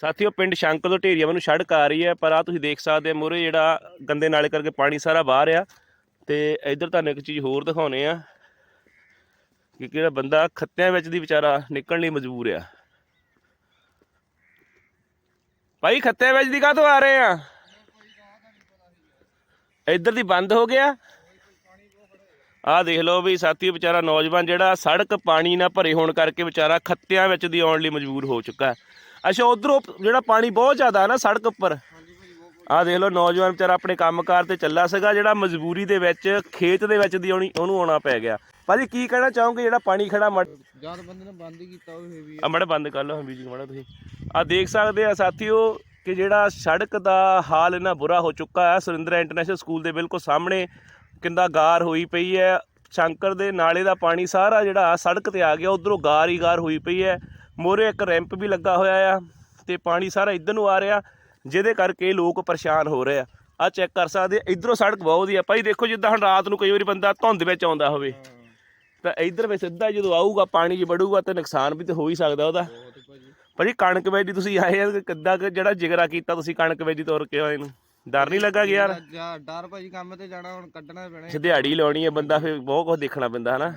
ਸਾਥੀਓ, ਪਿੰਡ ਸ਼ੰਕਰ ਤੋਂ ਢੇਰੀਆਂ ਨੂੰ ਸੜਕ ਆ ਰਹੀ ਹੈ, ਪਰ ਆ ਤੁਸੀਂ ਦੇਖ ਸਕਦੇ ਆ ਮੂਹਰੇ ਜਿਹੜਾ ਗੰਦੇ ਨਾਲੇ ਕਰਕੇ ਪਾਣੀ ਸਾਰਾ ਬਾਹਰ ਆ। ਤੇ ਇੱਧਰ ਤੁਹਾਨੂੰ ਇੱਕ ਚੀਜ਼ ਹੋਰ ਦਿਖਾਉਨੇ ਆ ਕਿ ਕਿਹੜਾ ਬੰਦਾ ਖੱਤਿਆਂ ਵਿੱਚ ਦੀ ਵਿਚਾਰਾ ਨਿਕਲਣ ਲਈ ਮਜਬੂਰ ਆ। ਭਾਈ, ਖੱਤਿਆਂ ਵਿੱਚ ਦੀ ਕਾਹਤੋਂ ਆ ਰਹੇ ਆ? ਇੱਧਰ ਦੀ ਬੰਦ ਹੋ ਗਿਆ। ਆਹ ਦੇਖ ਲਓ ਵੀ ਸਾਥੀ ਵਿਚਾਰਾ ਨੌਜਵਾਨ ਜਿਹੜਾ ਸੜਕ ਪਾਣੀ ਨਾਲ ਭਰੇ ਹੋਣ ਕਰਕੇ ਵਿਚਾਰਾ ਖੱਤਿਆਂ ਵਿੱਚ ਦੀ ਆਉਣ ਲਈ ਮਜਬੂਰ ਹੋ ਚੁੱਕਾ। ਅੱਛਾ ਉਧਰੋਂ ਜਿਹੜਾ ਪਾਣੀ ਬਹੁਤ ਜ਼ਿਆਦਾ ਹੈ ਨਾ ਸੜਕ ਉੱਪਰ। ਆਹ ਦੇਖ ਲਓ ਨੌਜਵਾਨ ਵਿਚਾਰਾ ਆਪਣੇ ਕੰਮਕਾਰ ਤੇ ਚੱਲਾ ਸੀਗਾ ਜਿਹੜਾ ਮਜਬੂਰੀ ਦੇ ਵਿੱਚ ਖੇਤ ਦੇ ਵਿੱਚ ਦੀ ਆਉਣੀ ਉਹਨੂੰ ਆਉਣਾ ਪੈ ਗਿਆ। ਭਾਜੀ ਕੀ ਕਹਿਣਾ ਚਾਹੋਗੇ ਜਿਹੜਾ ਪਾਣੀ ਖੜਾ ਮੜ ਜਦ ਬੰਦੇ ਨੇ ਬੰਦ ਹੀ ਕੀਤਾ ਉਹ ਵੀ ਆ। ਮੜੇ ਬੰਦ ਕਰ ਲਓ ਹੰਬੀ ਜੀ ਮੜਾ ਤੁਸੀਂ। ਆ ਦੇਖ ਸਕਦੇ ਆ ਸਾਥੀਓ ਕਿ ਜਿਹੜਾ ਸੜਕ ਦਾ ਹਾਲ ਇੰਨਾ ਬੁਰਾ ਹੋ ਚੁੱਕਾ ਹੈ। ਸੁਰਿੰਦਰਾ ਇੰਟਰਨੈਸ਼ਨਲ ਸਕੂਲ ਦੇ ਬਿਲਕੁਲ ਸਾਹਮਣੇ ਕਿੰਦਾ ਗਾਰ ਹੋਈ ਪਈ ਹੈ। ਸ਼ੰਕਰ ਦੇ ਨਾਲੇ ਦਾ ਪਾਣੀ ਸਾਰਾ ਜਿਹੜਾ ਸੜਕ ਤੇ ਆ ਗਿਆ ਉਧਰੋਂ ਗਾਰ ਹੀ ਗਾਰ ਹੋਈ ਪਈ ਹੈ। ਮੋਰੇ ਇੱਕ ਰੈਂਪ ਵੀ ਲੱਗਾ ਹੋਇਆ ਆ ਤੇ ਪਾਣੀ ਸਾਰਾ ਇੱਧਰ ਨੂੰ ਆ ਰਿਹਾ ਜਿਹਦੇ ਕਰਕੇ ਲੋਕ ਪਰੇਸ਼ਾਨ ਹੋ ਰਹੇ ਆ। ਆ ਚੈੱਕ ਕਰ ਸਕਦੇ ਆ ਇਧਰੋਂ ਸੜਕ ਬਹੁਤ ਵਧੀਆ ਭਾਈ ਦੇਖੋ ਜਿੱਦਾਂ ਹੁਣ ਰਾਤ ਨੂੰ ਕਈ ਵਾਰੀ ਬੰਦਾ ਧੁੰਦ ਵਿੱਚ ਆਉਂਦਾ ਹੋਵੇ। ਤਾਂ ਇਧਰ ਵਿੱਚ ਸਿੱਧਾ ਜਦੋਂ ਆਊਗਾ ਪਾਣੀ 'ਚ ਵੜੂਗਾ ਤਾਂ ਨੁਕਸਾਨ ਵੀ ਤਾਂ ਹੋ ਹੀ ਸਕਦਾ ਉਹਦਾ। ਭਾਜੀ ਕਣਕ ਵੇਚਦੀ ਤੁਸੀਂ ਆਏ ਆ ਕਿੱਦਾਂ ਜਿਹੜਾ ਜਿਗਰਾ ਕੀਤਾ ਤੁਸੀਂ ਕਣਕ ਵੇਚਦੀ ਤੁਰ ਕੇ ਆਏ ਨੂੰ? ਡਰ ਨਹੀਂ ਲੱਗਾ ਕਿ ਯਾਰ? ਡਰ ਭਾਜੀ ਕੰਮ ਤੇ ਜਾਣਾ ਹੁਣ ਕੱਢਣਾ ਪੈਣਾ ਦਿਹਾੜੀ ਲਾਉਣੀ ਹੈ ਬੰਦਾ ਫਿਰ ਬਹੁਤ ਕੁਝ ਦੇਖਣਾ ਪੈਂਦਾ ਹਨਾ?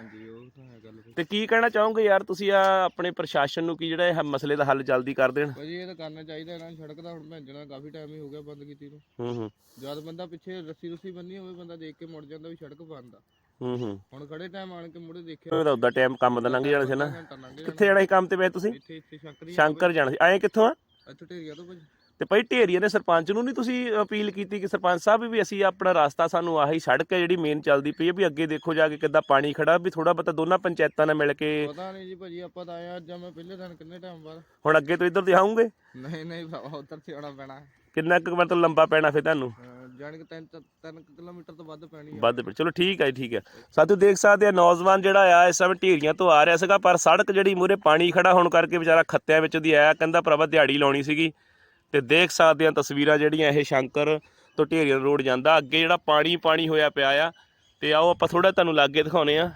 ਤਾਂ ਕੀ ਕਹਿਣਾ ਚਾਹੋਗੇ ਯਾਰ ਤੁਸੀਂ ਆ ਆਪਣੇ ਪ੍ਰਸ਼ਾਸਨ ਨੂੰ ਕੀ ਜਿਹੜਾ ਇਹ ਮਸਲੇ ਦਾ ਹੱਲ ਜਲਦੀ ਕਰ ਦੇਣ? ਭਾਜੀ ਇਹ ਤਾਂ ਕਰਨਾ ਚਾਹੀਦਾ ਨਾ ਸੜਕ ਦਾ ਹੁਣ ਭੇਜਣਾ ਕਾਫੀ ਟਾਈਮ ਹੀ ਹੋ ਗਿਆ ਬੰਦ ਕੀਤੀ ਨੂੰ। ਹੂੰ ਹੂੰ। ਜਦ ਬੰਦਾ ਪਿੱਛੇ ਰੱਸੀ ਰੁੱਸੀ ਬੰਨੀ ਹੋਵੇ ਬੰਦਾ ਦੇਖ ਕੇ ਮੁੜ ਜਾਂਦਾ ਵੀ ਸੜਕ ਬੰਦ ਆ। ਹੂੰ ਹੂੰ। ਹੁਣ ਖੜੇ ਟਾਈਮ ਆਣ ਕੇ ਮੁੜੇ ਦੇਖਿਆ ਉਹਦਾ ਉਦਾਂ ਟਾਈਮ ਕੰਮ ਦਾ ਲੰਘ ਜਾਣਾ ਸੀ ਨਾ। ਘੰਟਾ ਲੰਘ ਜਾਣਾ। ਕਿੱਥੇ ਜਾਣਾ ਸੀ ਕੰਮ ਤੇ ਵੇ ਤੁਸੀਂ? ਇੱਥੇ ਇੱਥੇ ਸ਼ੰਕਰੀ ਸ਼ੰਕਰ ਜਾਣਾ ਸੀ। ਆਏ ਕਿੱਥੋਂ ਆ? ਇੱਥੇ ਢੇਰੀਆ ਤੋਂ ਭਾਜੀ ਤੇ ਭਾਈ ਢੇਰੀਆਂ ਦੇ ਸਰਪੰਚ ਨੂੰ ਨਹੀਂ ਤੁਸੀਂ ਅਪੀਲ ਕੀਤੀ ਕਿ ਸਰਪੰਚ ਸਾਹਿਬ ਵੀ ਅਸੀਂ ਆਪਣਾ ਰਸਤਾ ਸਾਨੂੰ ਆਹੀ ਸੜਕ ਹੈ ਜਿਹੜੀ ਮੇਨ ਚੱਲਦੀ ਪਈ ਹੈ ਵੀ ਅੱਗੇ ਦੇਖੋ ਜਾ ਕੇ ਕਿੱਦਾਂ ਪਾਣੀ ਖੜਾ ਵੀ ਥੋੜਾ ਬਹੁਤਾ ਦੋਨਾਂ ਪੰਚਾਇਤਾਂ ਨਾਲ ਮਿਲ ਕੇ ਪਤਾ ਨਹੀਂ ਜੀ ਭਾਜੀ ਆਪਾਂ ਤਾਂ ਆਇਆ ਅੱਜ ਮੈਂ ਪਹਿਲੇ ਦਿਨ ਕਿੰਨੇ ਟਾਈਮ ਬਾਅਦ? ਹੁਣ ਅੱਗੇ ਤੋਂ ਇੱਧਰ ਤੇ ਆਉਂਗੇ? ਨਹੀਂ ਨਹੀਂ ਭਰਾਵਾ ਉੱਧਰ ਤੇ ਆਉਣਾ ਪੈਣਾ। ਕਿੰਨਾ ਕੁ ਮਤਲਬ ਲੰਬਾ ਪੈਣਾ ਫਿਰ ਤੁਹਾਨੂੰ? ਜਾਣੀ ਕਿ 3 3 ਕਿਲੋਮੀਟਰ ਤੋਂ ਵੱਧ ਪੈਣੀ ਆ। ਵੱਧ ਚਲੋ ਠੀਕ ਹੈ ਠੀਕ ਹੈ ਸਾਥੀਓ ਦੇਖ ਸਕਦੇ ਆ ਨੌਜਵਾਨ ਜਿਹੜਾ ਆ ਇਸ ਸਮੇਂ ਢੇਰੀਆਂ ਤੋਂ ਆ ਰਿਹਾ ਸੀਗਾ ਪਰ ਸੜਕ ਜਿਹੜੀ ਮੂਰੇ ਪਾਣੀ ਖੜਾ ਹੋਣ ਕਰਕੇ ਵਿਚਾਰਾ ਖੱਤਿਆਂ ਵਿੱਚ ਦੀ ਆਇਆ ਕਹਿੰਦਾ ਭਰਾਵਾ ਦਿਹਾੜੀ ਲਾਉਣੀ ਸੀਗੀ। ਤੇ ਦੇਖ ਸਕਦੇ ਆ ਤਸਵੀਰਾਂ ਜਿਹੜੀਆਂ ਇਹ ਸ਼ੰਕਰ ਤੋਂ ਢੇਰੀਆਂ ਰੋਡ ਜਾਂਦਾ। ਅੱਗੇ ਜਿਹੜਾ ਪਾਣੀ ਪਾਣੀ ਹੋਇਆ ਪਿਆ ਆ, ਤੇ ਆਓ ਆਪਾਂ ਥੋੜਾ ਤੁਹਾਨੂੰ ਲਾਗੇ ਦਿਖਾਉਨੇ ਆ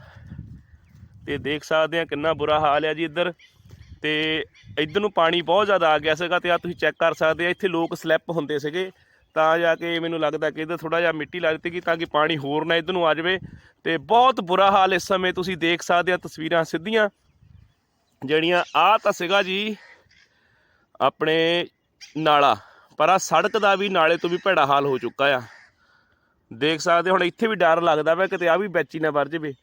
ਤੇ ਦੇਖ ਸਕਦੇ ਆ ਕਿੰਨਾ ਬੁਰਾ ਹਾਲ ਆ ਜੀ ਇੱਧਰ। ਤੇ ਇੱਧਰ ਨੂੰ ਪਾਣੀ ਬਹੁਤ ਜ਼ਿਆਦਾ ਆ ਗਿਆ ਸੀਗਾ ਤੇ ਆ ਤੁਸੀਂ ਚੈੱਕ ਕਰ ਸਕਦੇ ਆ, ਇੱਥੇ ਲੋਕ ਸਲਿੱਪ ਹੁੰਦੇ ਸੀਗੇ। ਤਾਂ ਜਾ ਕੇ ਮੈਨੂੰ ਲੱਗਦਾ ਕਿ ਇੱਧਰ ਥੋੜਾ ਜਿਹਾ ਮਿੱਟੀ ਲੱਗ ਦਿੱਤੀ ਤਾਂ ਕਿ ਪਾਣੀ ਹੋਰ ਨਾ ਇੱਧਰ ਨੂੰ ਆ ਜਾਵੇ। ਤੇ ਬਹੁਤ ਬੁਰਾ ਹਾਲ ਇਸ ਸਮੇਂ ਤੁਸੀਂ ਦੇਖ ਸਕਦੇ ਆ ਤਸਵੀਰਾਂ ਸਿੱਧੀਆਂ। ਜਿਹੜੀਆਂ ਆ ਤਾਂ ਸੀਗਾ ਜੀ, ਆਪਣੇ ਨਾਲਾ, ਪਰ ਆ ਸੜਕ ਦਾ ਵੀ ਨਾਲੇ ਤੋਂ ਵੀ ਭੈੜਾ ਹਾਲ ਹੋ ਚੁੱਕਾ ਆ। ਦੇਖ ਸਕਦੇ ਹੁਣ ਇੱਥੇ ਵੀ ਡਰ ਲੱਗਦਾ ਵਾ, ਕਿਤੇ ਆ ਵੀ ਬੈਚੀ ਨਾ ਵਰ ਜਾਵੇ।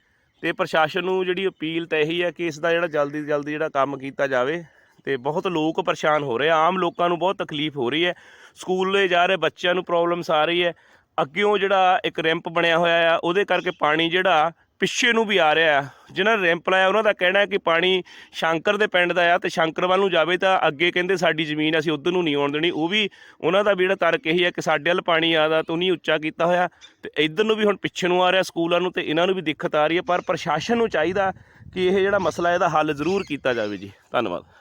ਤੇ ਪ੍ਰਸ਼ਾਸਨ ਨੂੰ ਜਿਹੜੀ ਅਪੀਲ ਤਾਂ ਇਹੀ ਹੈ ਕਿ ਇਸ ਦਾ ਜਿਹੜਾ ਜਲਦੀ ਜਲਦੀ ਜਿਹੜਾ ਕੰਮ ਕੀਤਾ ਜਾਵੇ, ਤੇ ਬਹੁਤ ਲੋਕ ਪਰੇਸ਼ਾਨ ਹੋ ਰਹੇ ਆਮ ਲੋਕਾਂ ਨੂੰ ਬਹੁਤ ਤਕਲੀਫ ਹੋ ਰਹੀ ਹੈ। ਸਕੂਲੇ ਜਾ ਰਹੇ ਬੱਚਿਆਂ ਨੂੰ ਪ੍ਰੋਬਲਮਸ ਆ ਰਹੀ ਹੈ। ਅੱਗਿਓਂ ਜਿਹੜਾ ਇੱਕ ਰੈਂਪ ਬਣਿਆ ਹੋਇਆ ਆ, ਉਹਦੇ ਕਰਕੇ ਪਾਣੀ ਜਿਹੜਾ ਪਿੱਛੇ ਨੂੰ ਵੀ ਆ ਰਿਹਾ ਆ ਜਿਨ੍ਹਾਂ ਨੇ ਰੈਂਪ ਲਾਇਆ, ਉਹਨਾਂ ਦਾ ਕਹਿਣਾ ਹੈ ਕਿ ਪਾਣੀ ਸ਼ੰਕਰ ਦੇ ਪਿੰਡ ਦਾ ਆ ਤੇ ਸ਼ੰਕਰ ਵੱਲ ਨੂੰ ਜਾਵੇ ਤਾਂ ਅੱਗੇ ਕਹਿੰਦੇ ਸਾਡੀ ਜ਼ਮੀਨ ਅਸੀਂ ਉਧਰ ਨੂੰ ਨਹੀਂ ਆਉਣ ਦੇਣੀ। ਉਹ ਵੀ ਉਹਨਾਂ ਦਾ ਵੀ ਜਿਹੜਾ ਤਰਕ ਇਹੀ ਹੈ ਕਿ ਸਾਡੇ ਵੱਲ ਪਾਣੀ ਆਦਾ ਤੋਂ ਨਹੀਂ ਉੱਚਾ ਕੀਤਾ ਹੋਇਆ। ਤੇ ਇਧਰ ਨੂੰ ਵੀ ਹੁਣ ਪਿੱਛੇ ਨੂੰ ਆ ਰਿਹਾ ਸਕੂਲਾਂ ਨੂੰ ਤੇ ਇਹਨਾਂ ਨੂੰ ਵੀ ਦਿੱਕਤ ਆ ਰਹੀ ਹੈ। ਪਰ ਪ੍ਰਸ਼ਾਸਨ ਨੂੰ ਚਾਹੀਦਾ ਕਿ ਇਹ ਜਿਹੜਾ ਮਸਲਾ ਇਹਦਾ ਹੱਲ ਜ਼ਰੂਰ ਕੀਤਾ ਜਾਵੇ ਜੀ। ਧੰਨਵਾਦ।